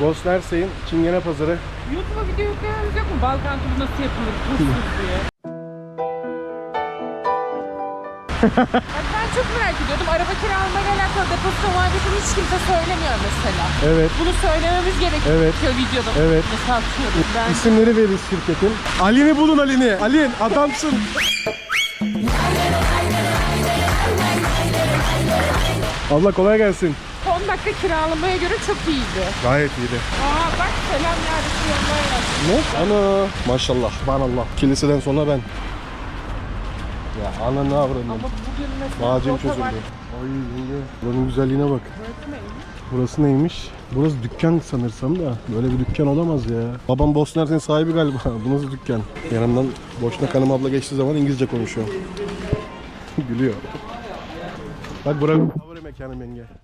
Bosna Hersey'in Çingene Pazarı. YouTube'a video yüklememiz yok mu? Balkan turu nasıl yapılır? Tuzsuz diye. Ben çok merak ediyordum. Araba kiralamayla alakalı depozito muhabbetini hiç kimse söylemiyor mesela. Evet. Bunu söylememiz gerekiyor Evet. videoda. Evet. Mesela atıyorum. Ben İsimleri veririz şirketin. Ali'ni bulun Ali'ni. Alin adamsın. Abla kolay gelsin. 10 dakika kiralamaya göre çok iyiydi. Gayet iyiydi. Aa bak selam yarısı yollar yazdı. Ne? Ana maşallah. Subhanallah. Kiliseden sonra ben. Ya ana ne avradın? Ama bugün mesela Bağcım çözüldü. Ay yenge. Buranın güzelliğine bak. Burası neymiş? Burası neymiş? Burası dükkan sanırsam da. Böyle bir dükkan olamaz ya. Babam Bosna Hersek'in sahibi galiba. Bu nasıl dükkan? Yanımdan Boşnak Hanım abla geçtiği zaman İngilizce konuşuyor. Gülüyor. Bak buranın favori mekanım yenge.